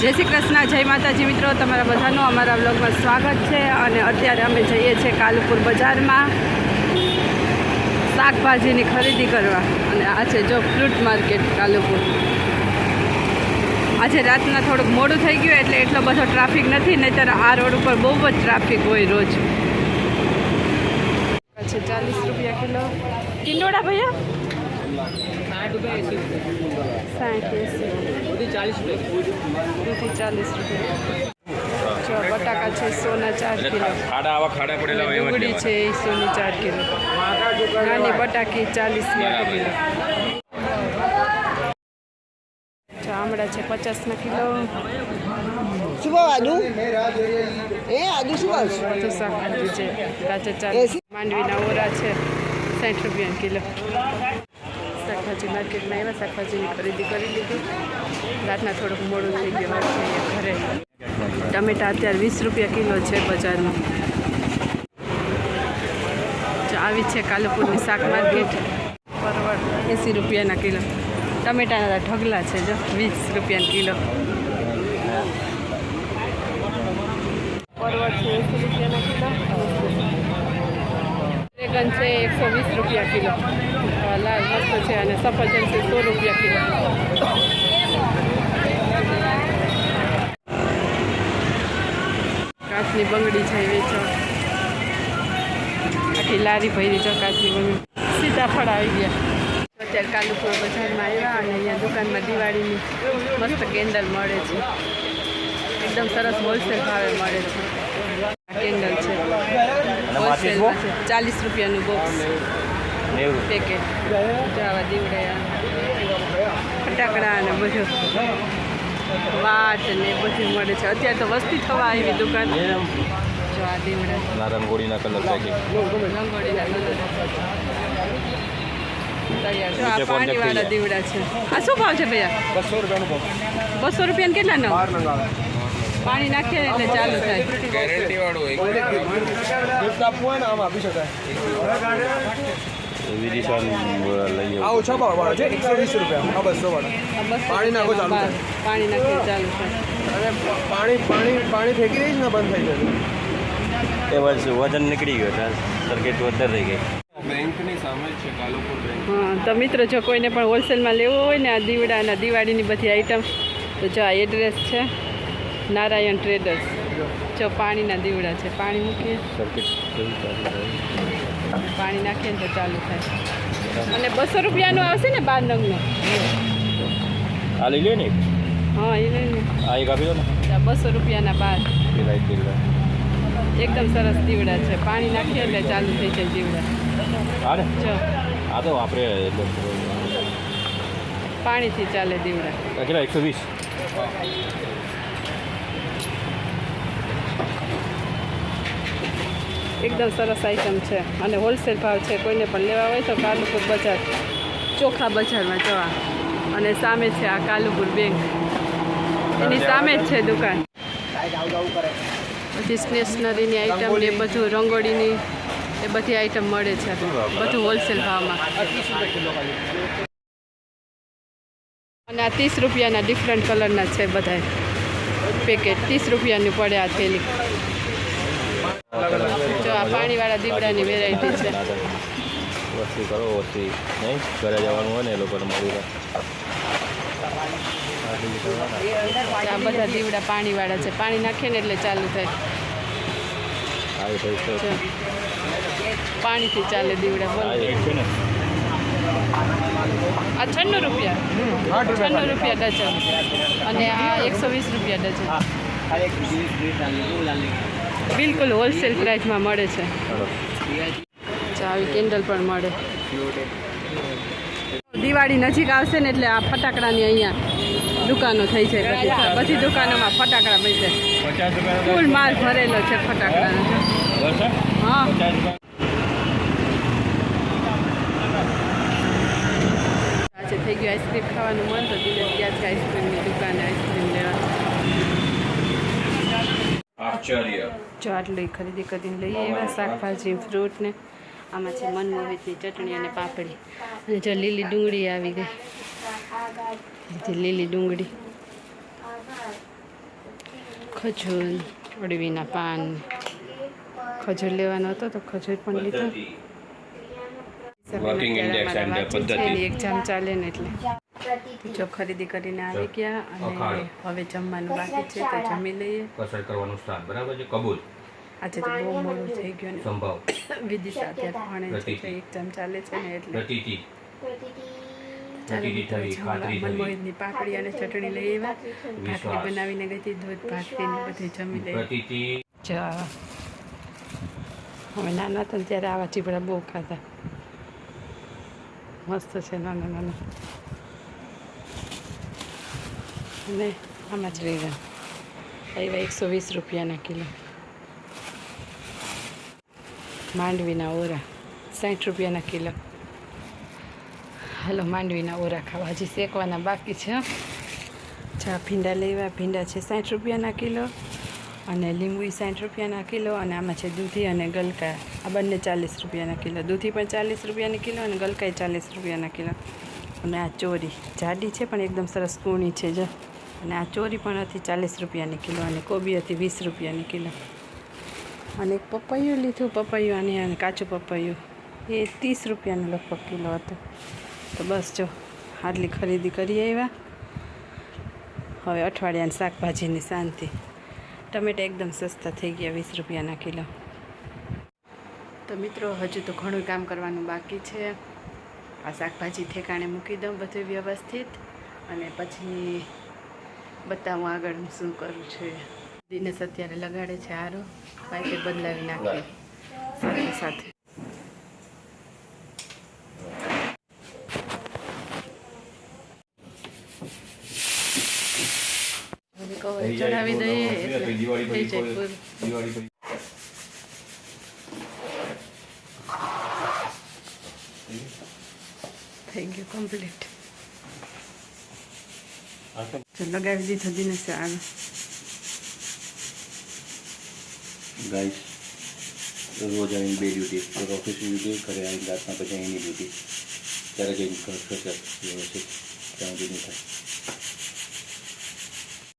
જય શ્રી કૃષ્ણ, જય માતાજી મિત્રો, તમારા બધાનું અમારા બ્લોગમાં સ્વાગત છે અને અત્યારે અમે જઈએ છીએ કાલુપુર બજારમાં શાકભાજીની ખરીદી કરવા. અને આ છે જો ફ્રૂટ માર્કેટ કાલુપુર. આજે રાતના થોડુંક મોડું થઈ ગયું એટલે એટલો બધો ટ્રાફિક નથી, નહીંતર આ રોડ ઉપર બહુ જ ટ્રાફિક હોય રોજ. છે ચાલીસ રૂપિયા કિલો. ટિંડોળા ભૈયા? સાઠ એંસી. દૂધી ચાલીસ રૂપિયા. જો બટાકા છે સોના ચાર કિલો. ખાડા આવા ખાડા પડેલા હોય ડુંગળી છે એ સોની ચાર કિલો. નાની બટાકી ચાલીસ કિલો. આમળા છે પચાસના કિલો. શું ભાવ આદુ? એ આદુ શું ભાવ છે? બધું શાકભાજી છે. ગાજર ચાલીસ માંડવીના ઓરા છે સાઠ રૂપિયા કિલો. શાકભાજી માર્કેટમાં એવા શાકભાજીની ખરીદી કરી લીધી. રાતના થોડુંક મોડું થઈ ગયું છે ઘરે. ટમેટા અત્યારે વીસ રૂપિયા કિલો છે બજારમાં. આવી છે કાલુપુરની શાક માર્કેટ. પરવળ એંસી રૂપિયાના કિલો. ટમેટાના ઢગલા છે, જો વીસ રૂપિયાના કિલો. પરવળ છે એંસી રૂપિયાના કિલો છે એકસો વીસ રૂપિયા કિલો. લાલ વસ્તુ છે અને સફરજન છે સો રૂપિયા કિલો. કાચની બંગડી છે વેચો આખી લારી ભરી છે કાચની બંગડી. સીતાફળ આવી ગયા. અત્યારે કાલુપુર બજારમાં આવ્યા અને અહીંયા દુકાનમાં દિવાળીની મસ્ત કેન્ડલ મળે છે. એકદમ સરસ હોલસેલ ભાવે મળે છે. આ કેન્ડલ છે. ચાલીસ રૂપિયાનું બોક્સ નેવું. પેકેટ જાવા દીવડાયા. ફટાકડા અને બધું. વાટ ને બધું મળે છે. અત્યારે તો વસ્તી થવા આવી દુકાન. જો આ દીવડા કલર રંગોળીના કલર પાણીવાળા દીવડા છે. આ શું ભાવ છે ભૈયા? બસો રૂપિયા ભાવ બસો રૂપિયાને પાણી નાખીએ એટલે ચાલુ થાય. ગિફ્ટ આપવું હોય ને આમ આપી શકાય. વિદિશાન લઈ આ ઓછા ભાવ વાળો છે એકસો વીસ રૂપિયા. આ બસો વાળો. પાણી નાખો ચાલુ પાણી નાખીએ ચાલુ અને પાણી પાણી પાણી ફેંકી દઈશ ને બંધ થઈ જશે એ વર્ષ વજન નીકળી ગયો સર્કિટ વધારે થઈ ગઈ. હા તો મિત્રો જો કોઈને પણ હોલસેલમાં લેવો હોય ને આ દીવડા દિવાળીની બધી આઈટમ તો જો આ એડ્રેસ છે નારાયણ ટ્રેડર્સ જો પાણીના દીવડા છે. પાણી મૂકીએ. પાણી નાખીએ ને તો ચાલુ થાય. અને બસો રૂપિયાનું આવશે ને બાર નંગનું આ લઈ લે ને હા એ લઈને આ એક આપી દો ને. બસો રૂપિયાના બાર. એકદમ સરસ દીવડા છે. પાણી નાખીએ એટલે ચાલુ થઈ જાય દીવડા. જો. આ તો આપણે પાણીથી ચાલે દીવડા. કેટલા? એકસો વીસ? એકદમ સરસ આઈટમ છે. અને હોલસેલ ભાવ છે કોઈને પણ લેવા હોય તો કાલુપુર બજાર. ચોખા બજારમાં જવા. અને સામે છે આ કાલુપુર બેંક એની સામે જ છે દુકાન. બધી સ્ટેશનરીની આઈટમ ને બધું રંગોળીની એ બધી આઈટમ મળે છે. બધું હોલસેલ ભાવમાં. અને આ ત્રીસ રૂપિયાના ડિફરન્ટ કલરના છે બધા પેકેટ ત્રીસ રૂપિયાની પડે આ થેલી. જો આ પાણીવાળા દીવડાની વેરાયટી છે. વસ્તી કરો વસ્તી નહીં ઘરે જવાનું હોય ને એ લોકોને મળ્યું આ બધા દીવડા પાણીવાળા છે. પાણી નાખીએ ને એટલે ચાલુ થાય. પાણીથી ચાલે દીવડા બોલો. આ છન્નું રૂપિયા. છન્નું રૂપિયા ડઝન. અને આ એકસો વીસ રૂપિયા ડઝન. બિલકુલ હોલસેલ પ્રાઇસમાં મળે છે. આવી કેન્ડલ પણ મળે. દિવાળી નજીક આવશે ને એટલે આ ફટાકડાની અહીંયા દુકાનો થઈ જાય બધી. દુકાનોમાં ફટાકડા મળી પચાસ ફૂલ માલ ભરેલો છે ફટાકડાનો હા. થઈ ગયું આઈસ્ક્રીમ ખાવાનું. મન તો દિનેશ ગયા છે આઈસ્ક્રીમની દુકાને આઈસ્ક્રીમ લેવા. આશ્ચર્ય જો આટલી ખરીદી કરીને લઈએ એવા શાકભાજી ફ્રૂટ ને આમાં છે મનમોહિતની ચટણી અને પાપડી. અને જો લીલી ડુંગળી આવી ગઈ. લીલી ડુંગળી. ખજૂર અડવીના પાન. ખજૂર લેવાનો હતો તો ખજૂર પણ લીધો. and પદ્ધતિ. એક્ઝામ ચાલે ને એટલે. જો ખરીદી કરીને આવી ગયા અને હવે જમવાનું બાકી છે તો જમી લઈએ. કસરત કરવાનું સ્ટાર્ટ બરાબર છે? કબૂલ. આજે તો બહુ મોડું થઈ ગયું ને. સંભાવ. વિદિશા અત્યારે ભણે છે એક્ઝામ ચાલે છે ને એટલે. પાપડી અને ચટણી લઈ આવ્યા. ભાખરી બનાવીને ગઈ હતી દૂધ ભાખરી ને બધું જમી લઈ. અમે નાના હતા ને ત્યારે આવા ચીપડા બહુ ખાતા. મસ્ત છે નાના નાના. અને આમાં જ રીંગણ આવ્યા એકસો વીસ રૂપિયાના કિલો. માંડવીના ઓરા, સાઠ રૂપિયાના કિલો. હાલો, માંડવીના ઓરા ખાવા. હજી શેકવાના બાકી છે. ચા ભીંડા લેવા ભીંડા છે સાઠ રૂપિયાના કિલો અને લીંબુ સાઠ રૂપિયાના કિલો અને આમાં છે દૂધી અને ગલકા. આ બંને ચાલીસ રૂપિયાના કિલો. દૂધી પણ ચાલીસ રૂપિયાની કિલો અને ગલકાઈ ચાલીસ રૂપિયાના કિલો. અને આ ચોરી. જાડી છે પણ એકદમ સરસ કૂણી છે, જો. અને આ ચોરી પણ હતી ચાલીસ રૂપિયાની કિલો અને કોબી હતી વીસ રૂપિયાની કિલો. અને એક પપૈયું લીધું, પપૈયું અને કાચું પપૈયું. એ ત્રીસ રૂપિયાનું લગભગ કિલો હતું. તો બસ જો આટલી ખરીદી કરી આવ્યા. હવે અઠવાડિયાની શાકભાજીની શાંતિ. ટમેટા એકદમ સસ્તા થઈ ગયા, વીસ રૂપિયાના કિલો. તો મિત્રો, હજુ તો ઘણું કામ કરવાનું બાકી છે. આ શાકભાજી ઠેકાણે મૂકી દઉં બધું વ્યવસ્થિત. અને પછી બતાવું આગળ શું કરું છે. દિનેશ અત્યારે લગાડે છે આરો પાઇપે બદલાવી નાખીએ સાથે સાથે. કવર ચડાવી દઈએ એટલે યુ થઈ જાય પૂરું. થઈ ગયું કમ્પ્લીટ લગાવી દીધો દિનેશ આવે ગાઈસ રોજ આવીને બે ડ્યુટી એક ઓફિસની ડ્યુટી ઘરે આવીને રાતના પછી અહીંની ડ્યુટી ત્યારે જઈને ખર્ચ થશે વ્યવસ્થિત ત્યાં સુધી થાય